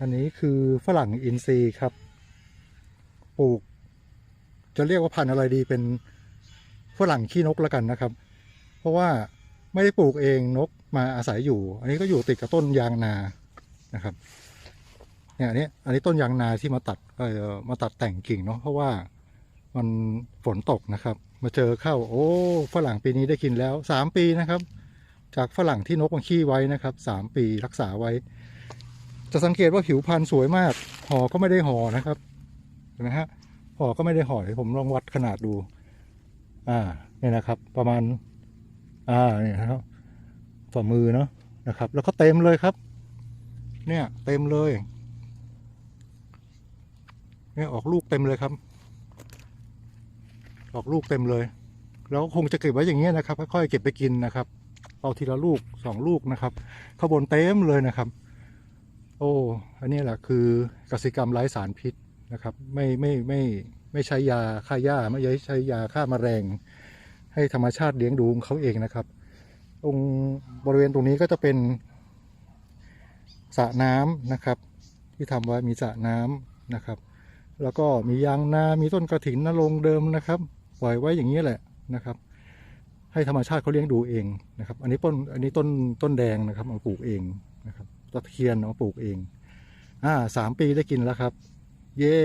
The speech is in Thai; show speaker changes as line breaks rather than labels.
อันนี้คือฝรั่งอินทรีย์ครับ ปลูก จะเรียกว่าพันธุ์อะไรดีเป็นฝรั่งขี้นกแล้วกันนะครับ เพราะว่าไม่ได้ปลูกเองนกมาอาศัยอยู่ อันนี้ก็อยู่ติดกับต้นยางนานะครับเนี่ยอันนี้อันนี้ต้นยางนาที่มาตัดเออมาตัดแต่งกิ่งเนาะเพราะว่ามันฝนตกนะครับ มาเจอเข้า โอ้ฝรั่งปีนี้ได้กินแล้วสามปีนะครับ จากฝรั่งที่นกมันขี้ไว้นะครับสามปีรักษาไว้ จะสังเกตว่าผิวพรรณสวยมาก ห่อก็ไม่ได้ห่อนะครับ เห็นไหมฮะ ห่อก็ไม่ได้ห่อเดี๋ยวผมลองวัดขนาดดู อ่า เนี่ยนะครับ ประมาณ อ่า เนี่ยนะครับฝ่ามือเนาะนะครับ แล้วก็เต็มเลยครับ เนี่ย เต็มเลย เนี่ยออกลูกเต็มเลยครับ ออกลูกเต็มเลย แล้วคงจะเก็บไว้อย่างเงี้ยนะครับ ค่อยๆเก็บไปกินนะครับ เอาทีละลูกสองลูกนะครับ ข้างบนเต็มเลยนะครับ โอ้ อันนี้แหละคือกสิกรรมไร้สารพิษนะครับ ไม่ไม่ไม่ไม่ใช้ยาฆ่าหญ้าไม่ใช้ยาฆ่าแมลงให้ธรรมชาติเลี้ยงดูของเขาเองนะครับ ตรงบริเวณตรงนี้ก็จะเป็นสระน้ำนะครับ ที่ทำไว้มีสระน้ำนะครับ แล้วก็มียางนา มีต้นกระถินนรงเดิมนะครับปล่อยไว้อย่างนี้แหละนะครับ ให้ธรรมชาติเขาเลี้ยงดูเองนะครับ อันนี้ต้นอันนี้ต้นต้นแดงนะครับเอาปลูกเอง ตะเคียนเอามาปลูกเอง อ่าสามปีได้กินแล้วครับ เย้